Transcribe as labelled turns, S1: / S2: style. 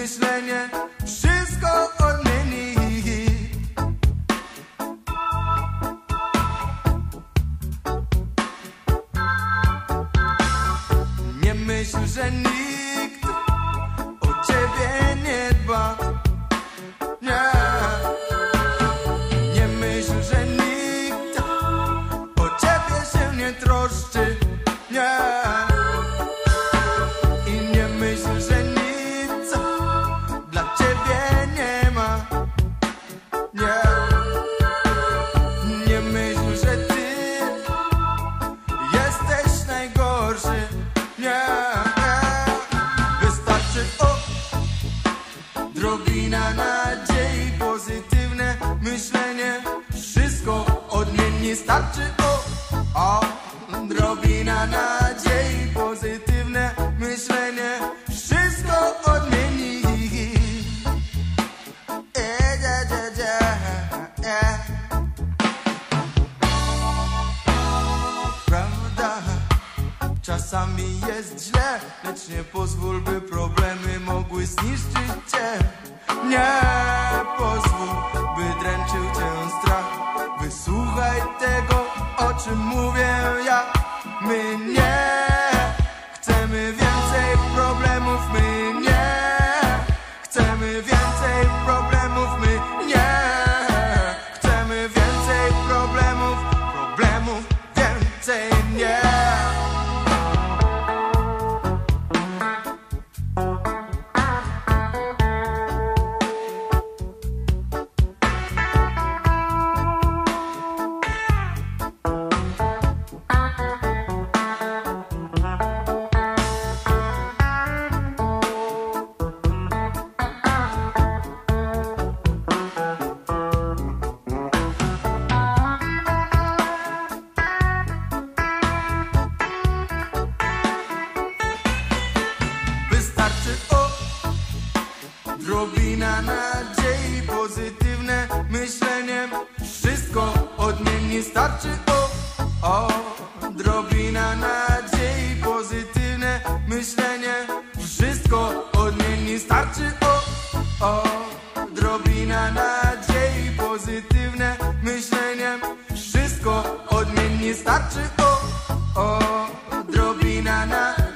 S1: myślenie, wszystko odmieni. Nie myśl, że nic. Odmieni, starczy o, o Odrobina nadziei, pozytywne myślenie Wszystko odmieni e, e, e. Prawda Czasami jest źle, lecz nie pozwól, by problemy mogły zniszczyć cię. Nie pozwól, by dręczył cię strach. ce mot. Odrobina nadziei, pozytywne myślenie. Wszystko odmiennie starczy O, o. Odrobina nadziei, pozytywne myślenie. Wszystko odmiennie starczy O, o. Odrobina nadziei, pozytywne myślenie. Wszystko odmiennie starczy O, o. Odrobina nadziei